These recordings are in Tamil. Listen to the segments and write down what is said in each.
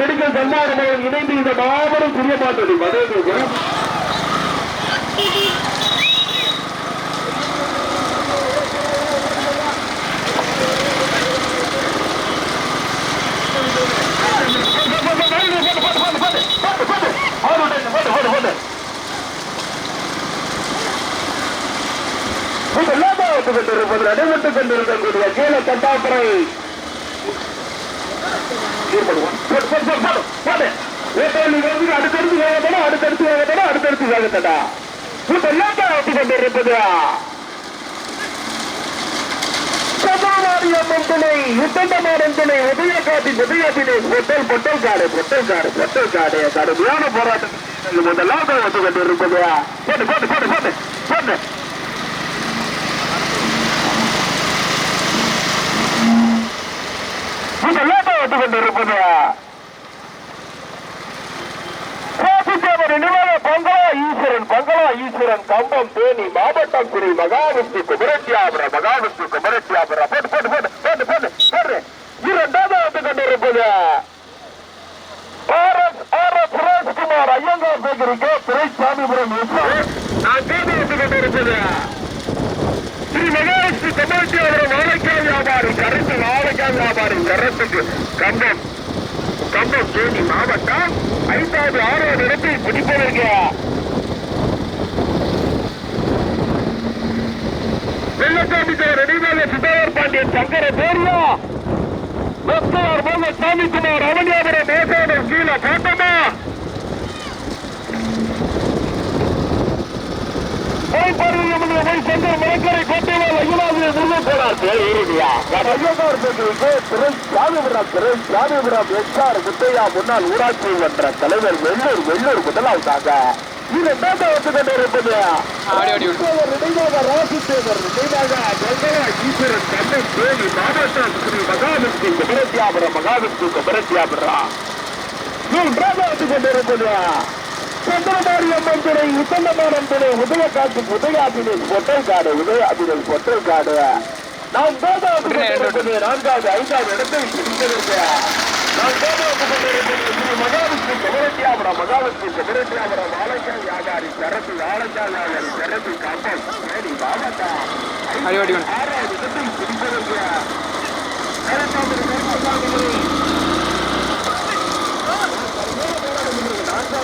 மெடிக்கல் சன்மானம் இணைந்து இந்த மாபெரும் புதிய பாட்டு மதகுரு கொண்டிருப்பது நடைபெற்றுக் கொண்டிருக்கக்கூடிய கீழே கட்டாப்புறை அடுத்தடுத்து வேகத்தடா அடுத்தடுத்து வேகத்தடா அடுத்தடுத்து வேகத்தடா எல்லாம் ஒட்டி கொண்டிருப்பது சபாமாரியம்மன் துணை உத்தண்டமாரன் துணை உதயகாட்டி உதயத்தினை பொட்டல் பொட்டல் காடு பொட்டல் காடு பொட்டல் காடு கடுமையான போராட்டம் முதலாவது வந்து கொண்டிருப்பது போட்டு போட்டு போட்டு போட்டு போட்டு. வந்து கொண்டிருப்பது ஈஸ்வரன் பங்களா ஈஸ்வரன் கம்பம் தேனி மாவட்டம் ஸ்ரீ மகாவிஷ்ணு குமரத்தியாபுர மகாவிஷ்ணு குமரத்தியாபுர போட்டு போட்டு போட்டு போட்டு போட்டு போட்டு இரண்டாவது வந்து கொண்டிருப்பது ஐயங்கார் சேகரிக்க துரைசாமிபுரம் நான் தேதி கொண்டிருப்பது ஸ்ரீ மகாவிஷ்ணு வாழைக்காய் வியாபாரி கருத்து வாழைக்காய் வியாபாரி கம்பம் கம்பம் தேனி மாவட்டம் ஐந்தாவது ஆறாவது இடத்தில் பிடிப்பதற்கு வெள்ளக்காட்டி ரெடிமேல சித்தார் பாண்டியன் சங்கர பேரியா? பக்தர் மோக சாமிக்குமார் அவனியாபுரம் தேசானம் கீழே காட்டமா சங்கர் மரக்கரை கோட்டையில் ஐயனாவது முருகப்போனார் area Ayyanar Thiru Samipuram Thiru Samipuram S R Muthaiah முன்னாள் ஊராட்சி மன்ற தலைவர் வெள்ளூர் வெள்ளூர் முதலாவதாக இரண்டாவது வந்து கொண்டிருப்பது ஆடி ஈஸ்வரன் கண்ணன் தேவி மாவட்டம் ஸ்ரீ மகாவிஷ்ணு குமரத்தியாபுரம் மகாவிஷ்ணு குமரத்தியாபுரம் மூன்றாவது வந்து கொண்டிருப்பது சந்திரமாரியம்மன் துணை உத்தண்டமானம் துணை உதயகாட்டு உதயாபினை பொட்டல் காடு உதயாபினை பொட்டல் காடு. நாம் மூன்றாவது கொண்டிருப்பது நான்காவது ஐந்தாவது இடத்தை பிடித்திருக்க நாம் ஸ்ரீ மகாவிஷ்ணு குமரத்தியாபுரம் மகாவிஷ்ணு குமரத்தியாபுரம் வாழைக்காய் வியாபாரி சரத்து வாழைக்காய் வியாபாரி சரத்து அடி ஓடி வேணும் ஆறாவது இடத்தை பிடித்திருக்க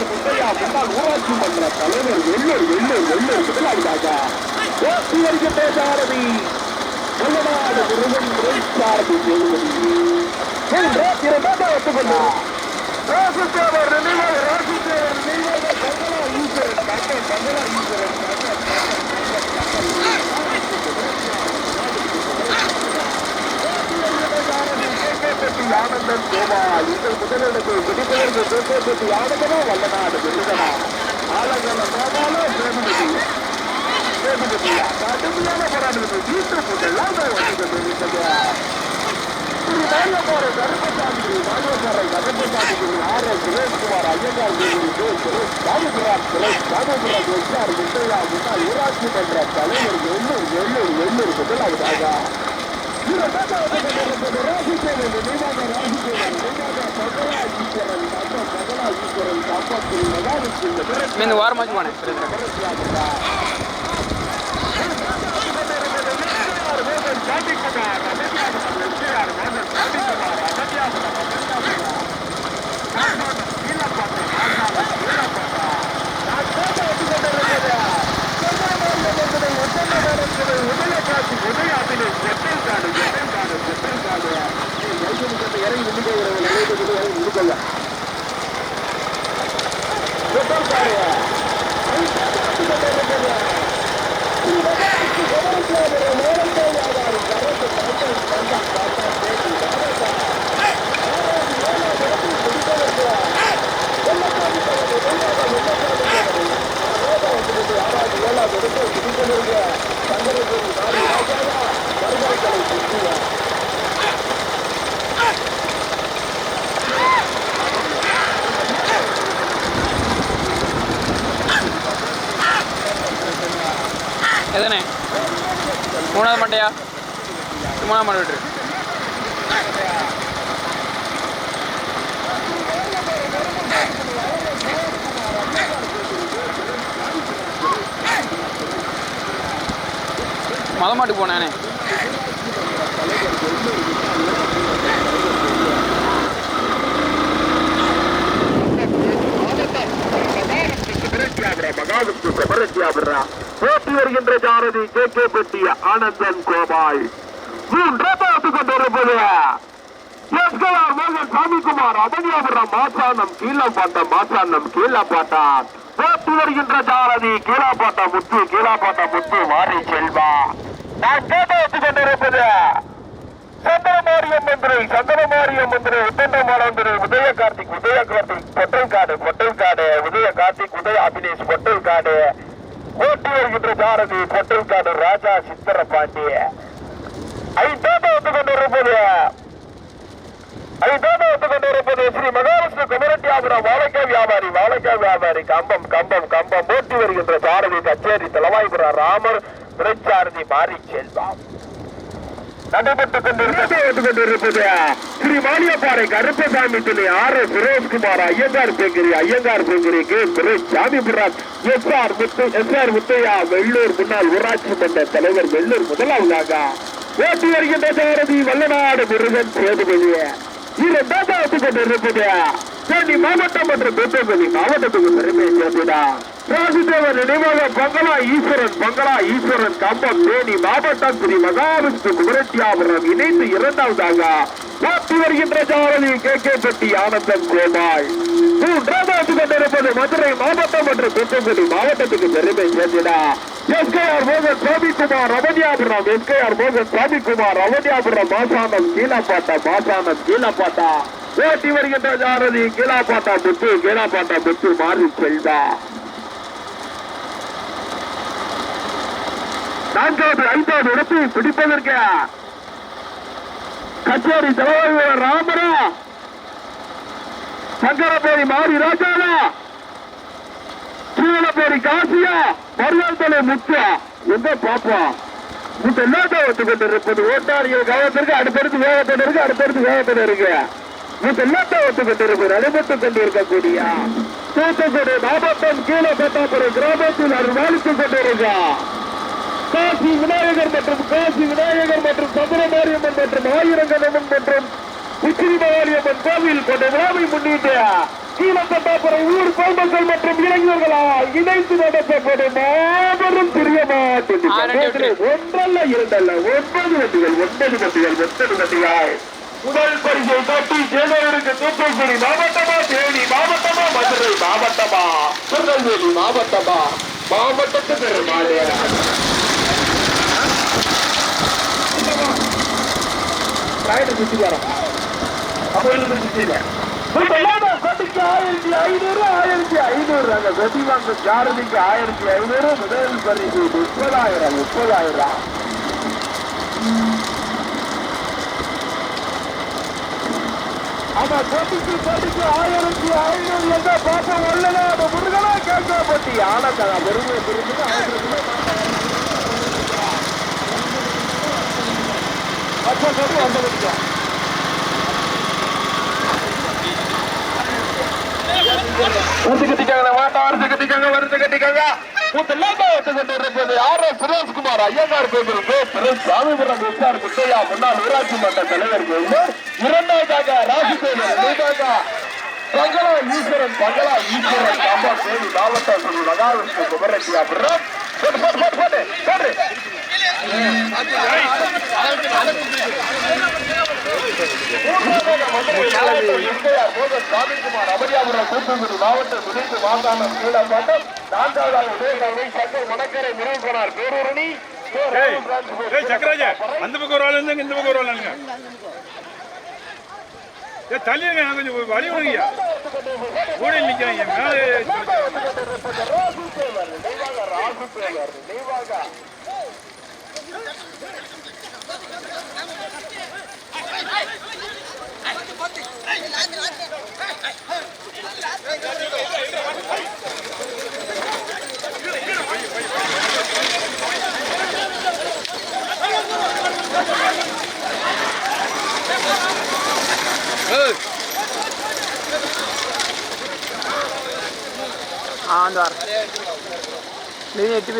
விட்டுனே முத்தையா முன்னாள் ஊராட்சி மன்ற தலைவர் வெள்ளூர் வெள்ளூர் வெள்ளூர் முதலாவதாக ஓசி வருகின்ற பேசாரதி தமிழ்நாடு முருகன் முறைச்சாரதி எழுபதி இரண்டாவது நினைவாக நினைவாக ஈஸ்வரன் ஈஸ்வரன் கண்ணன் ஆனந்தன் கோபால் இந்த முதலிடத்தை பிடிப்பதற்கு தூக்கத்துக்கு ஆனந்தமா வல்லநாடு விருதனா ஆலங்கல கோபாலோ சேதுபதி சேதுபதியா கடுமையான போராட்டத்தை வீட்டு முதலாம் வந்து கொண்டிருக்கிறது ஸ்ரீ மாரியப்பாறை கருப்பசாமி மாரியப்பாறை கருப்பசாமி ஆர் எஸ் சுரேஷ்குமார் ஐயங்கார் கோவில் சுரேஷ் ராமபுரம் எஸ்ஆர் முத்தையா முன்னாள் ஊராட்சி மன்ற தலைவர் எண்ணூர் எண்ணூர் எண்ணூர் முதலாவதாக ராசிச்சேரன் நினைவாக ராசிச்சேரன் நினைவாக பகலா ஈஸ்வரன் தப்ப பகலா ஈஸ்வரன் தப்பத்தில் மகாவிஷ்ணு இந்த வாரமாச்சு போனேன் பிரச்சனை எதுனே? மூணாவது மண்டையா? மூணாவது மண்டை விட்டுரு. மத மாட்டுக்கு போனேனே மகாவிஷ்ணு செபரத்தியாபுரா போட்டி வருகின்ற ஜாரதி கே கே பெட்டி ஆனந்தன் கோபாய் மூன்றாவது கொண்டிருப்பது. எஸ்கலார் மோகன் சாமிக்குமார் அபனியாபுரம் மாசானம் கீழப்பாட்டம் மாசானம் கீழப்பாட்டம் போட்டி வருகின்ற ஜாரதி கீழாப்பாட்டா முத்து கீழாப்பாட்டா முத்து மாறி செல்வா. நான் கேட்டு கொண்டிருப்பது. சந்திரமாரியம் மந்திரி சந்திரமாரியம் மந்திரி உத்தண்ட மாலந்திரி உதய கார்த்திக் உதய கார்த்திக் பொட்டல் காடு பொட்டல் காடு உதய கார்த்திக் உதய அபினேஷ் பொட்டல் காடு ஓட்டி வருகின்ற சாரதி பொட்டல்காடு ராஜா சித்திர பாண்டிய ஐந்தாண்டு வந்து கொண்டிருப்பது ஐந்தாண்டு வந்து கொண்டிருப்பது ஸ்ரீ மகாவிஷ்ணு குமரட்டியாபுரம் வாழைக்காய் வியாபாரி வாழைக்காய் வியாபாரி கம்பம் கம்பம் கம்பம் ஓட்டி வருகின்ற சாரதி கச்சேரி தலைவாய்புரம் ராமர் துணைச்சாரதி மாறி செல்வம் நடைபெற்றுக் கொண்டிருப்பது. ஸ்ரீ மாலியப்பாறை கருப்பசாமி துணை R S Sureshkumar Iyengar bakery Iyengar bakery K. Suresh Samipuram S R Muthu S R Muthaiah Vellur முன்னாள் ஊராட்சி மன்ற தலைவர் வெள்ளூர் முதலாவதாக. ஓட்டி வருகின்ற சாரதி வல்லநாடு முருகன் சேதுபதி இரண்டாவது கொண்டிருப்பது. தேனி மாவட்டம் மற்றும் தூத்துக்குடி மாவட்டத்துக்கு பெருமை சேர்ந்துதான் ராசிதேவர் நினைவாக பங்களா ஈஸ்வரன் பங்களா ஈஸ்வரன் கம்பம் தேனி மாவட்டம் ஸ்ரீ மகாவிஷ்ணு குமரட்டியாபுரம் இணைந்து இரண்டாவதாக பார்த்து வருகின்ற ஜாரதி கே. கே. பட்டி ஆனந்தன் கோபால். மூன்றாவது கொண்டிருப்பது மதுரை மாவட்டம் மற்றும் தூத்துக்குடி மாவட்டத்துக்கு பெருமை சேர்ந்திடா. எஸ்கேஆர் மோகன் சாமிக்குமார் ரமணியாபுரம். எஸ்கேஆர் மோகன் சாமிக்குமார் ரமணியாபுரம் மாசானம் கீழாப்பாட்டா மாசானம் கீழாப்பாட்டா. ஓட்டி வருகின்ற ஜாரதி கீழாப்பாட்டா முத்து கீழாப்பாட்டா முத்து மாறி செல்வா. நான்காவது ஐந்தாவது இடத்தை பிடிப்பதற்கு கச்சேரி தலைவர் ராமரா. சங்கரபேரி மாரி ராஜாவா. சீவனபேரி காசியா. மருவாள்தலை முத்தியா எங்க பாப்பா? இந்த எல்லாத்தையும் ஒத்துக்கிட்டு இருப்பது ஓட்டாரிகள் கவனத்திற்கு அடுத்தடுத்து வேகத்தோடு இருக்கு அடுத்தடுத்து வேகத்தோடு இருக்கு. இந்த எல்லாத்தையும் ஒத்துக்கிட்டு இருப்பது அனுமத்துக் கொண்டு இருக்கக்கூடிய தூத்துக்குடி மாவட்டம் கீழே பெட்டாப்புறம் கிராமத்தில் அது அருள்வாளித்துக் கொண்டிருக்கா காசி விநாயகர் மற்றும் காசி விநாயகர் மற்றும் சதுரமாரியம்மன் மற்றும் ஆயிரங்கணவன் மற்றும் உச்சிரி கோவில் கொண்ட விழாவை முன்னிட்டு கீழப்பட்டாப்புறை ஊர் பொதுமக்கள் மற்றும் இளைஞர்களால் இணைந்து நடத்தப்படும் மாபெரும் பெரிய மாட்டு ஒன்றல்ல இரண்டல்ல ஒன்பது வண்டிகள் ஒன்பது வண்டிகள் ஒன்பது வண்டிகள் முதல் பரிசை தட்டி சேகருக்கு தூத்துக்குடி மாவட்டமா தேனி மாவட்டமா மதுரை மாவட்டமா திருநெல்வேலி மாவட்டமா? மாவட்டத்து பெருமாள். ரைடு சுத்தி வரோம் கொட்டிக்கு ஆயிரத்தி ஐநூறு ஆயிரத்தி ஐநூறு அந்த வெடிவாங்க ஜாரதிக்கு ஆயிரத்தி ஐநூறு முதல் பரிசு முப்பதாயிரம் முப்பதாயிரம் ஆமா கொட்டிக்கு ஆயிரத்தி ஐநூறு எங்க பாப்பா வரல முருகனா கேட்க போட்டி ஆனந்தா முருகன் முருகன் ஆயிரத்தி பச்சை கொடி வந்து முடிக்கும் வருது கட்டிக்காங்க மாட்டா வருது கட்டிக்காங்க வருது கட்டிக்காங்க முதலாக வந்து கொண்டிருப்பது ஆர் எஸ் சுரேஷ்குமார் ஐயங்கார் கோவிலுக்கு திரு சாமிபுரம் எஸ்ஆர் முத்தையா முன்னாள் ஊராட்சி மன்ற தலைவர் கோவில் இரண்டாவதாக ராசிகோவில் மூன்றாக பங்களா ஈஸ்வரன் பங்களா ஈஸ்வரன் காம்பா தேவி மாவட்டம் திரு மகாவிஷ்ணு குமரட்டியாபுரம். போட்டு போட்டு போட்டு போட்டு போட்டு. சாமிக்குமார் அமரியாபுரம் கூட்டுக்குடி மாவட்டம் துணைக்கு நான்காவதாக பேரூரணி அந்த பக்கம் ஒரு ஆள் இந்த பக்கம் ஒரு ஆளுங்க ஏ தள்ளிடுங்க நான் கொஞ்சம் வழி விடுங்கய்யா ஊழில் நிற்கிறாங்க மேலே ஆ வந்து வர நீ எட்டு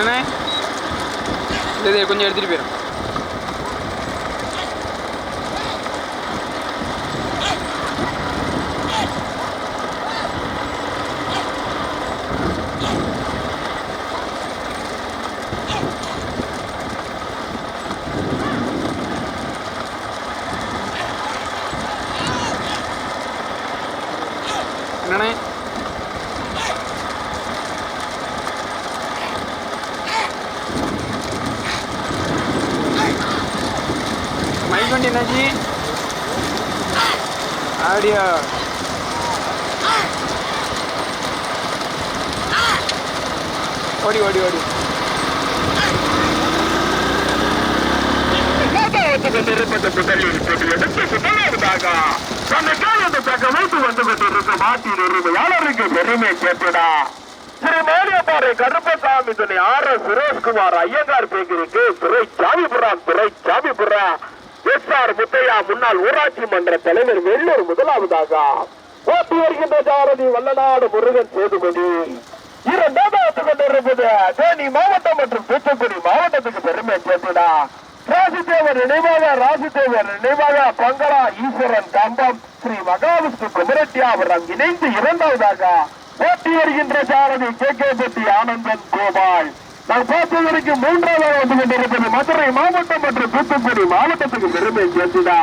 என்னண்ணே? இது கொஞ்சம் எடுத்துகிட்டு போயிடும் என்னண்ணே மைக் வண்டி என்னாச்சு அப்படியா ஓடி ஓடி ஓடி கொண்டிருப்பது முதலில் இப்போது எடுத்து முதலாவதாக தன்னை காலத்துக்காக வைத்து வந்து கொண்டிருக்க மாட்டின் உரிமையாளருக்கு பெருமை சேர்த்துடா திரு மேலியப்பாறை கருப்பசாமி துணை ஆர் எஸ் சுரேஷ்குமார் ஐயங்கார் பேக்கரிக்கு துறை சாமிபுரம் துறை சாமிபுரம் எஸ் ஆர் முத்தையா முன்னாள் ஊராட்சி மன்ற தலைவர் வெள்ளூர் முதலாவதாக. ஓட்டி வருகின்ற ஜாரதி வல்லநாடு முருகன் சேதுபதி. இரண்டாவது கொண்டிருப்பது தேனி மாவட்டம் மற்றும் தூத்துக்குடி மாவட்டத்துக்கு பெருமை சேர்த்துடா. ராஜதேவர் நினைவாக ராஜதேவர் நினைவாக பங்களா ஈஸ்வரன் கம்பம் ஸ்ரீ மகாவிஷ்ணு அவரம் இணைந்து இரண்டாவதாக ஓட்டி வருகின்ற சாரதி கே. கே. பட்டி ஆனந்தன் கோபால். நான் பார்த்த வரைக்கும் மூன்றாவது வந்து கொண்டிருப்பது மதுரை மாவட்டம் மற்றும் தூத்துக்குடி மாவட்டத்துக்கு பெருமை சேர்த்துடா.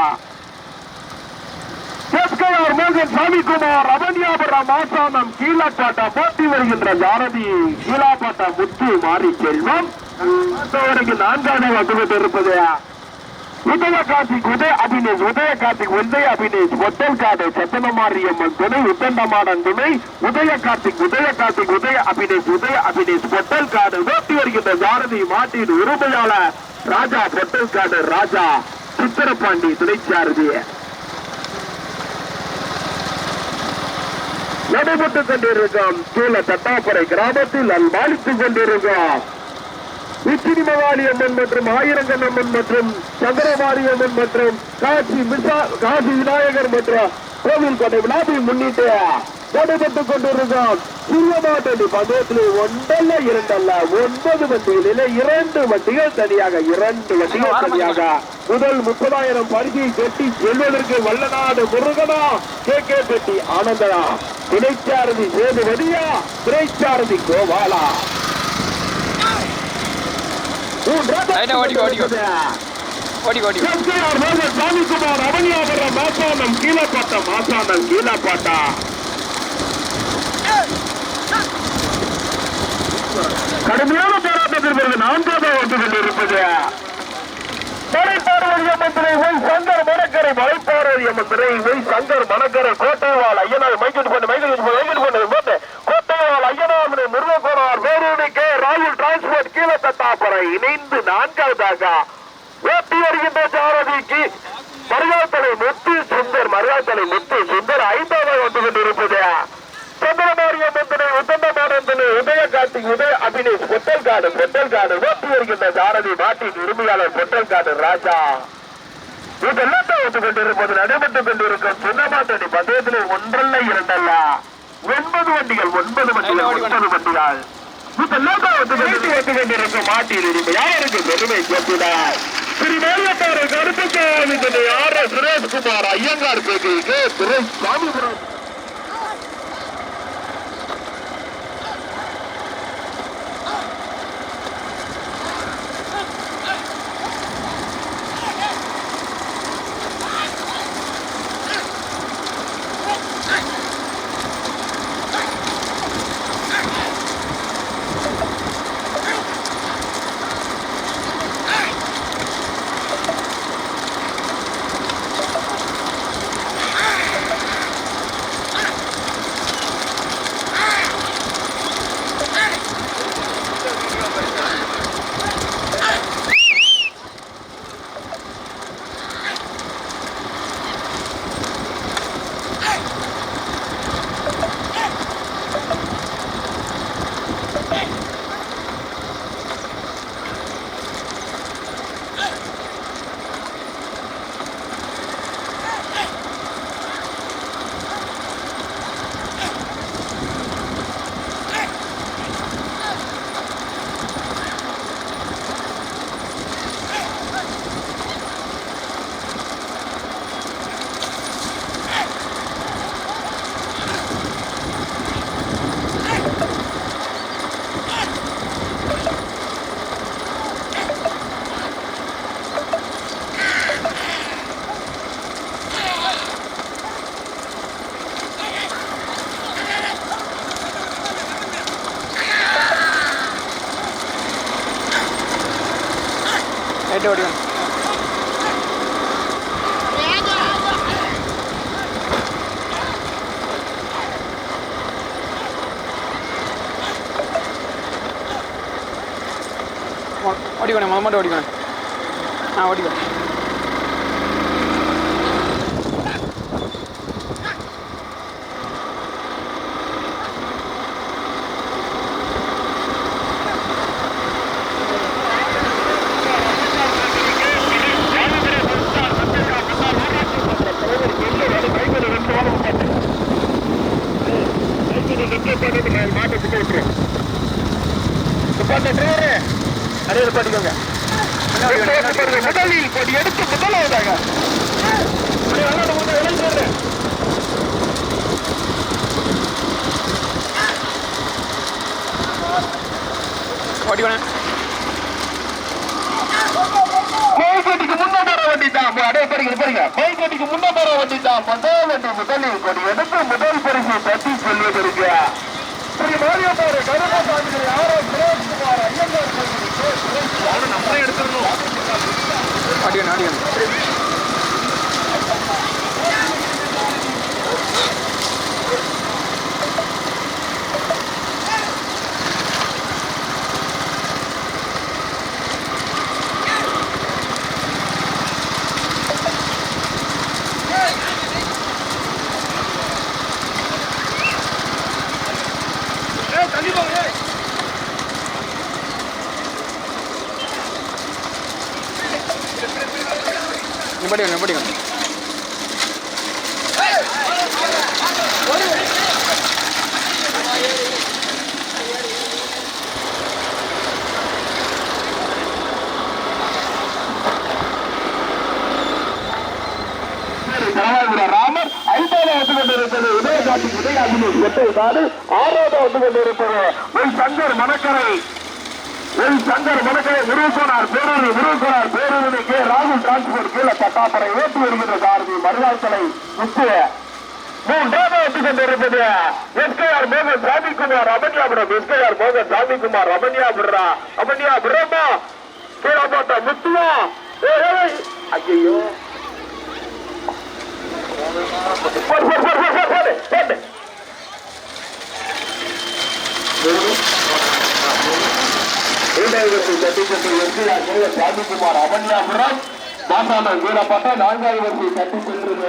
கேஸ்கையார் மோகன் சாமிக்குமார் அவன்யாபுரம் ஆசானம் கீழாப்பாட்டா போட்டி வருகின்ற ஜாரதி கீழாப்பாட்டா முத்து மாறி செல்வம். வரைக்கும் நான்காவது வகுப்பு இருப்பது உதய கார்த்திக் உதய அபினேஷ் உதய கார்த்திக் உதய அபினேஷ் ஒட்டல் காடு சத்தனமாரியம்மன் துணை உத்தண்டமாடன் துணை உதய கார்த்திக் உதய கார்த்திக் உதய அபினேஷ் உதய அபினேஷ் பொட்டல் காடு. ஓட்டி வருகின்ற ஜாரதி மாட்டின் உரிமையாளர் ராஜா பொட்டல் காடு ராஜா சித்திரபாண்டி துணைச்சாரதி. நடைபெற்றுக் கொண்டிருக்கும் கீழ தட்டாப்பறை கிராமத்தில் அல்பாலித்துக் கொண்டிருக்கும் உச்சினி அம்மன் மற்றும் ஆயிரங்கன் அம்மன் மற்றும் சந்திரமாரி அம்மன் மற்றும் காசி மிசா காசி விநாயகர் மற்றும் கோவில் கோட்டை விழாவை முன்னிட்டு நடைபெற்றுக் கொண்டிருக்கும் சிறியமாட்டடி பந்தயத்தில் ஒன்றல்ல இரண்டல்ல ஒன்பது வண்டிகளிலே இரண்டு வண்டிகள் தனியாக இரண்டு வண்டிகள் தனியாக. முதல் முப்பதாயிரம் பரிசை கட்டி செல்வதற்கு வல்லநாடு முருகனா கே. கே. பெட்டி ஆனந்தனா. துணைச்சாரதி சேதுவதியா துணைச்சாரதி கோபாலா மோகன் சாமிக்குமார் அவனியாபுரம் மாசானம் கீழப்பாட்டா மாசானம் கீழப்பாட்டா. கடுமையான போராட்டத்தில் பிறகு நான்காவது வந்து கொண்டிருப்பது மலைப்பார்வதி ஒய் சங்கர் மணக்கரை மலைப்பார்வதி ஒய் சங்கர் மணக்கரை கோட்டைவாள் ஐயனார் மைக்கெட் மைக்கெட் மைக்கெட் போட்டு கோட்டைவாள் ஐயனார் முருகக்கோனார் கே ராகுல் டிரான்ஸ்போர்ட் இணைந்து நான்காவதாக ஓட்டி வருகின்ற சாரதிக்கு மருகாத்தலை முத்து சுந்தர் மருகாத்தலை முத்து சுந்தர் ஐந்தாவது வந்து கொண்டிருப்பது. சந்திரமாரியம் உத்தம உத்தண்டமானந்தனை உதய கார்த்திக் உதய அபினேஷ் பொட்டல் காடு பொட்டல் காடு ஓட்டி வருகின்ற சாரதி நாட்டின் உரிமையாளர் பொட்டல் காடு ராஜா. இதெல்லாம் தான் வந்து கொண்டிருப்பது நடைபெற்றுக் கொண்டிருக்கும் சுண்ணமாட்டணி பந்தயத்திலே ஒன்றல்ல இரண்டல்ல. ஒன்பது வண்டிகள் ஒன்பது வண்டிகள் ஒன்பது வண்டிகள். இதெல்லாம் கொண்டிருக்கும் மாட்டின் உரிமை. யாருக்கு பெருமை கேட்கிறார் மேலத்தாறு கருத்துக்கு யார சுரேஷ்குமார் ஐயங்கார் பேருக்கு திரு சாமிபுரம். ஓடிக்கணும் முத மட்டும் ஓடிக்கணும் ஆ ஓடிக்கணும் முதலில் கொடி எடுத்து முதலாவதாக. அப்படி விளையாட முடிஞ்ச இளைஞர் ஓடிக்கோண்ணே கோயில்பட்டிக்கு முன்ன போற வண்டி தான் அடே பாருங்க. பாருங்க கோயில்பட்டிக்கு முன்ன போற வண்டி தான் முதல் வண்டி முதலில் கொடி எடுத்து முதல் பரிசு தட்டி செல்வதற்கு ஸ்ரீ மாரியப்பாறை சுரேஷ்குமார் ஐயங்கார் கோயில் நம்மளே வந்து கொண்டிருப்பது ஒரு சங்கர் மணக்கரை. ஒரு சங்கர் மணக்கரை முருகனார் பேரூர் முருகனார் பேரூரில் கே. ராகுல் டிரான்ஸ்போர்ட் கீழே தட்டாப்பரை ஏற்றி வருகின்ற காரணி மருதாசலை முக்கிய மூன்றாவது வந்து கொண்டிருப்பது எஸ்கேஆர் மோகன் சாமிக்குமார் அமன்யாபுரம் எஸ்கேஆர் மோகன் சாமிக்குமார் அமன்யாபுரா அமன்யாபுரமா கீழே முத்துவா ஐயோ போடு, போடு, போடு, போடு, போடு, போடு. இரண்டாயிரத்தி தட்டிச்சென்று எஸ்ஆர் மோகன் சாமிக்குமார் அமன்யாபுரம் மாசான வீரப்பட்ட நான்காவது தட்டி சென்றிருந்த